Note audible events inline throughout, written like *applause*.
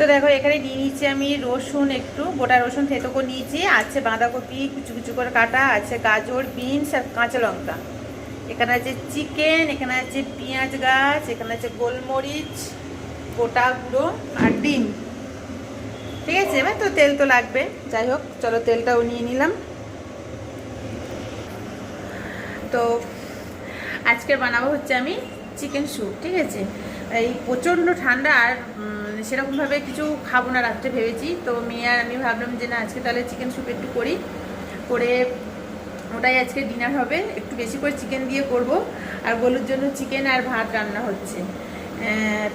তো দেখো, এখানে নিয়ে নিচ্ছি আমি রসুন একটু, গোটা রসুন থেতো করে নিয়েছি, আছে বাঁধাকপি, কুচু কুচু করে কাটা, আছে গাজর, বিনস আর কাঁচা লঙ্কা। এখানে আছে চিকেন, এখানে আছে পেঁয়াজ গাছ, এখানে আছে গোলমরিচ, গোটা গুঁড়ো আর ডিম। ঠিক আছে, এবার তো তেল তো লাগবে। যাই হোক, চলো তেলটাও নিয়ে নিলাম। তো আজকে বানাবো হচ্ছে আমি চিকেন স্যুপ, ঠিক আছে? এই প্রচণ্ড ঠান্ডা আর সেরকমভাবে কিছু খাব না রাত্রে ভেবেছি। তো মেয়ে আর আমি ভাবলাম যে না, আজকে তাহলে চিকেন স্যুপ একটু করি। করে ওটাই আজকে ডিনার হবে। একটু বেশি করে চিকেন দিয়ে করব। আর গলুর জন্য চিকেন আর ভাত রান্না হচ্ছে।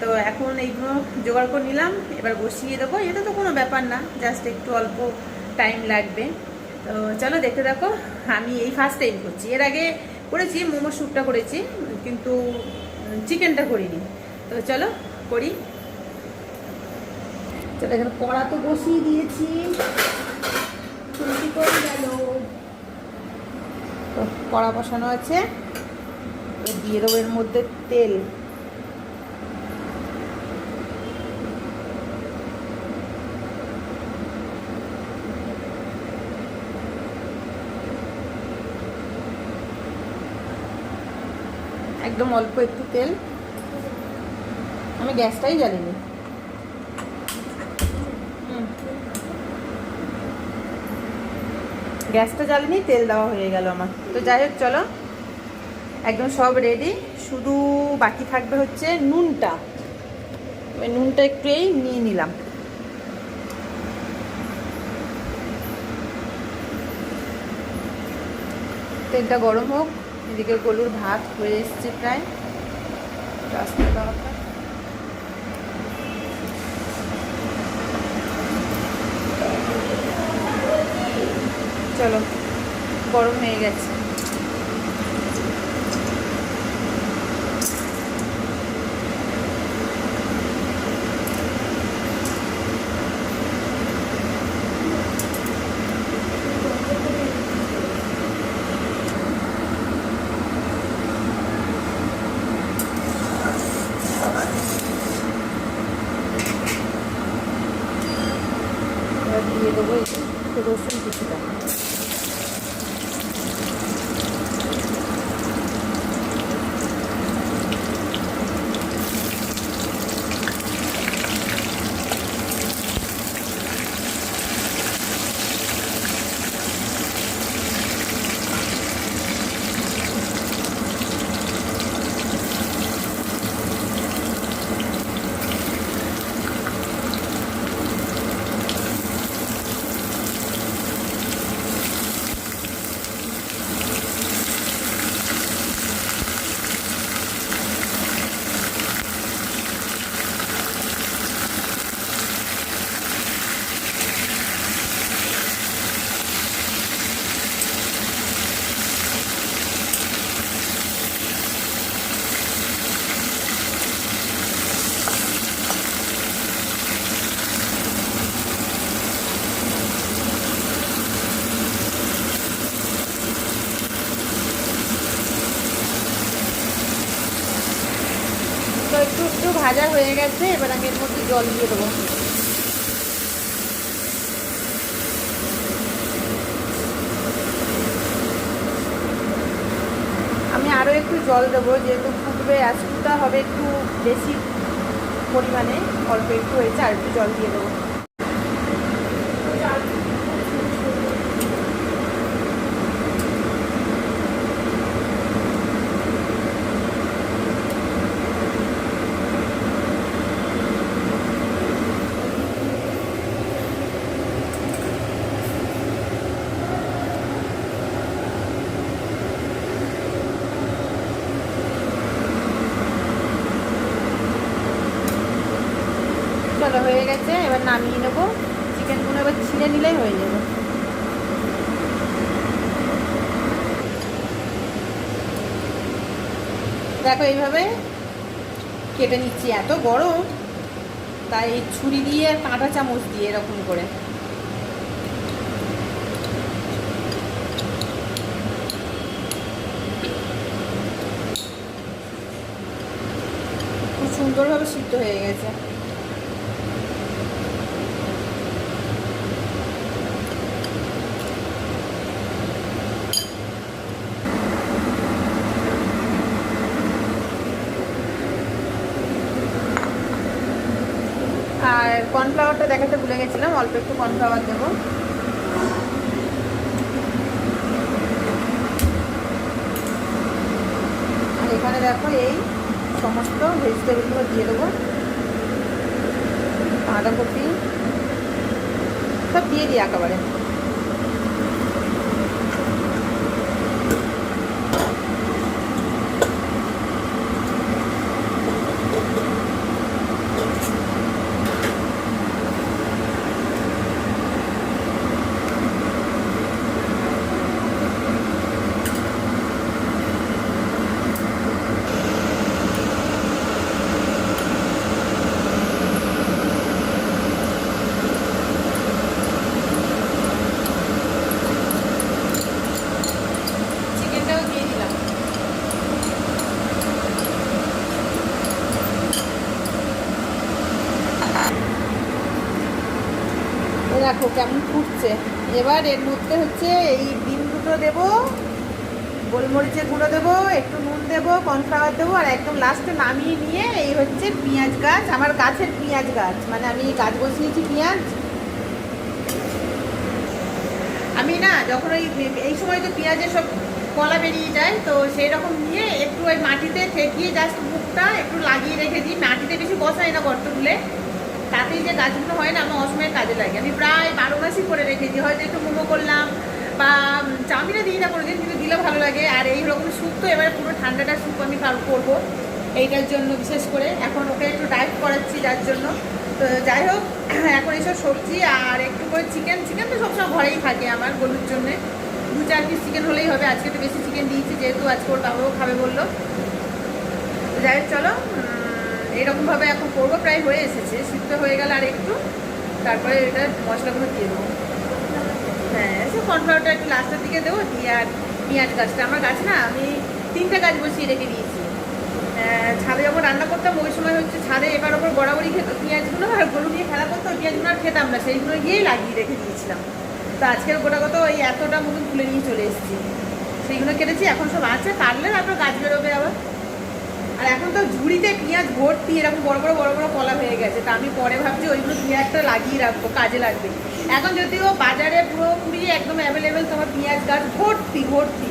তো এখন এইগুলো জোগাড় করে নিলাম। এবার বসিয়ে দেবো। এটা তো কোনো ব্যাপার না, জাস্ট একটু অল্প টাইম লাগবে। তো চলো দেখতে দেখো আমি এই ফার্স্ট টাইম করছি। এর আগে করেছি মোমো স্যুপটা করেছি, কিন্তু চিকেনটা করিনি। তো চলো, করি। চলো, এখানে কড়া তো বসিয়ে দিয়েছি। তো কড়া বসানো আছে। দিয়ে দেবো এর মধ্যে তেল। একদম অল্প একটু তেল। আমি গ্যাসটাই জ্বালিনি। গ্যাসটা জ্বালিনি, তেল দেওয়া হয়ে গেল আমার। তো যাই হোক, চলো। একদম সব রেডি শুধু বাকি থাকবে হচ্ছে নুনটা। নুনটা একটু এই নিয়ে নিলাম। তেলটা গরম হোক। এদিকে গলুর ভাত হয়ে এসছে প্রায়। রাস্তা চলো গরম হয়ে গেছে এবার দিয়ে দেবো একটু রসুন কিছুটা তো একটু একটু ভাজা হয়ে গেছে, এবার আমি এর মধ্যে জল দিয়ে দেবো। আমি আরও একটু জল দেবো, যেহেতু ফুটবে আজকুটা হবে একটু বেশি পরিমাণে, অল্প একটু হয়েছে, আর একটু জল দিয়ে দেবো চলো হয়ে গেছে এবার নামিয়ে নেব চিকেনগুলো নিলেই হয়ে যাবে। দেখো এইভাবে কেটে নিচ্ছি, এত গরম, তাই ছুরি দিয়ে আর কাঁটা চামচ দিয়ে এরকম করে। খুব সুন্দরভাবে সিদ্ধ হয়ে গেছে কর্নফ্লাওয়ারটা দেখাতে ভুলে গেছিলাম অল্প একটু কর্নফ্লাওয়ার দেবো। আর এখানে দেখো এই সমস্ত ভেজিটেবলগুলো দিয়ে দেবো। বাঁধাকপি, সব দিয়ে দিই একেবারে চিকেনটাও দিয়ে দিলাম এই দেখো কেমন ফুটছে। এবার এর মধ্যে হচ্ছে এই ডিম দুটো দেবো, গোলমরিচের গুঁড়ো দেবো, একটু নুন দেবো, কর্নফ্লাওয়ার দেবো, আর একদম লাস্টে নামিয়ে নিয়ে এই হচ্ছে পেঁয়াজ গাছ, আমার গাছের পেঁয়াজ গাছ। মানে আমি গাছ বসিয়েছি পেঁয়াজ। আমি না যখন ওই এই সময় তো পেঁয়াজের সব কলা বেরিয়ে যায়, তো সেই রকম নিয়ে একটু ওই মাটিতে ঠেকিয়ে জাস্ট মুখটা একটু লাগিয়ে রেখে দিই। মাটিতে বেশি বসাই না গর্ত তুলে যে গাছগুলো হয় না, আমার অসময়ে কাজে লাগে। আমি প্রায় বারো মাসই করে রেখেছি। হয়তো একটু মোমো করলাম বা চাউমিনে দিই না কোনোদিন, কিন্তু দিলে ভালো লাগে। আর এই রকম স্যুপ তো এবারে পুরো ঠান্ডাটা স্যুপ আমি করব এইটার জন্য বিশেষ করে। এখন ওকে একটু ডায়েট করাচ্ছি যার জন্য। তো যাই হোক, *clears throat* এখন এইসব সবজি আর একটু করে চিকেন চিকেন তো সবসময় ঘরেই থাকে আমার গরুর জন্যে। দু চার পিস চিকেন হলেই হবে। আজকে তো বেশি চিকেন দিয়েছি, যেহেতু আজকে ওর বাবাও খাবে বলল। যাই হোক, চলো এরকমভাবে এখন করব, প্রায় হয়ে এসেছে। সিদ্ধ হয়ে গেল আর একটু তারপরে এটা মশলাগুলো দিয়ে দেবো। হ্যাঁ সে কর্নফ্লাওয়ারটা একটু লাস্টের দিকে দেবো, দিয়ে আর পেঁয়াজ গাছটা। আমার গাছ না, আমি তিনটে গাছ বসিয়ে রেখে দিয়েছি। ছাদে যখন রান্না করতাম, ওই সময় হচ্ছে ছাদে এবার ওপর বরাবরই খেত পেঁয়াজগুলো আর গরু নিয়ে খেলা করতো পেঁয়াজগুলো আর খেতাম না। সেইগুলো গিয়েই লাগিয়ে রেখে দিয়েছিলাম। তো আজকের গোটা কত ওই এতটা মতন তুলে নিয়ে চলে এসেছি। সেইগুলো কেটেছি, এখন সব আছে কাটলে তারপর গাছ বেরোবে আবার। আর এখন তো ঝুড়িতে পেঁয়াজ ভর্তি, এরকম বড় বড় বড় বড় কলা হয়ে গেছে। তা আমি পরে ভাবছি ওইগুলো পেঁয়াজটা লাগিয়ে রাখব, কাজে লাগবে। এখন যদিও বাজারে পুরোপুরি একদম অ্যাভেলেবেল তোমার পেঁয়াজ গাছ ভর্তি ভর্তি।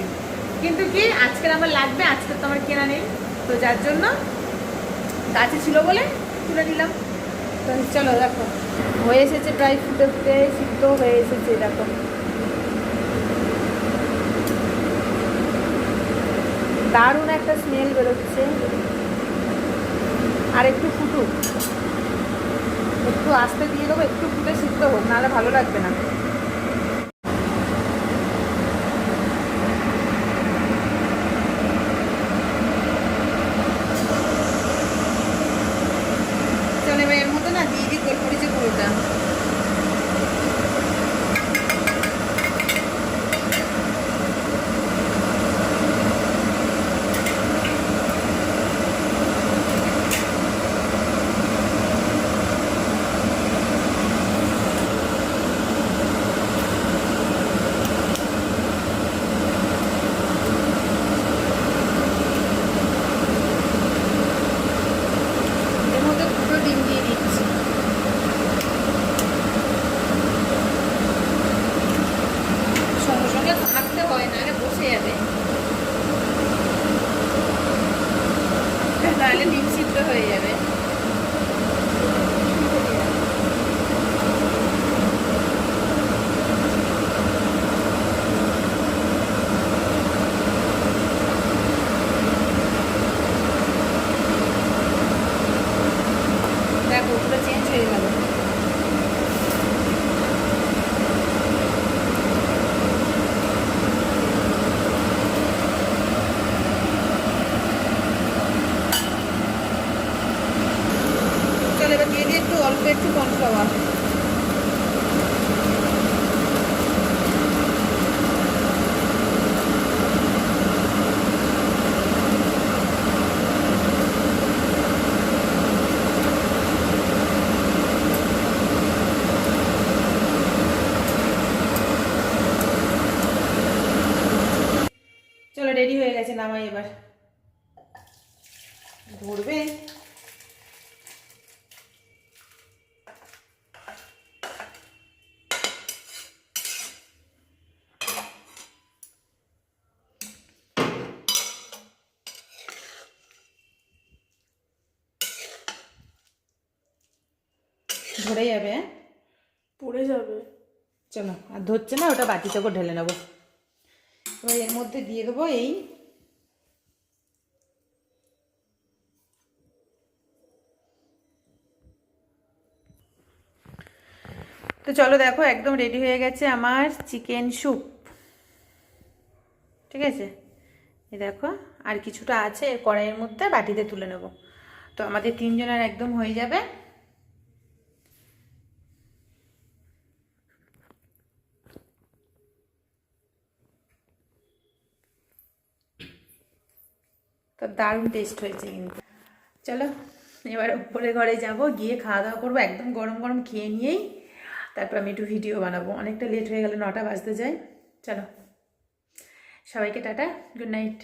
কিন্তু কি, আজকের আমার লাগবে, আজকের তো আমার কেনা নেই। তো যার জন্য গাছে ছিল বলে তুলে নিলাম। তো চলো দেখো, হয়ে এসেছে প্রায় ফুটে ফুটে সিদ্ধ হয়ে এসেছে, দেখো। দারুণ একটা স্মেল বেরোচ্ছে। আর একটু ফুটুক একটু আস্তে দিয়ে দেবো, একটু ফুটে সিদ্ধ হোক, নাহলে ভালো লাগবে না। জামাই এবার ধরবে। ধরে যাবে হ্যাঁ? পড়ে যাবে। চলো আর ধরছে না ওটা বাটিতে করে ঢেলে নেব। এবার এর মধ্যে দিয়ে দেবো এই তো চলো দেখো, একদম রেডি হয়ে গেছে আমার চিকেন স্যুপ ঠিক আছে? এই দেখো, আর কিছুটা আছে কড়াইয়ের মধ্যে বাটিতে তুলে নেব। তো আমাদের তিনজনের একদম হয়ে যাবে। তো দারুণ টেস্ট হয়েছে কিন্তু। চলো, এবার উপরে ঘরে যাব, গিয়ে খাওয়া দাওয়া করব, একদম গরম গরম খেয়ে নিয়েই। তারপর আমি একটু ভিডিও বানাবো। অনেকটা লেট হয়ে গেলে, নটা বাজতে যায়। চলো। সবাইকে টাটা গুড নাইট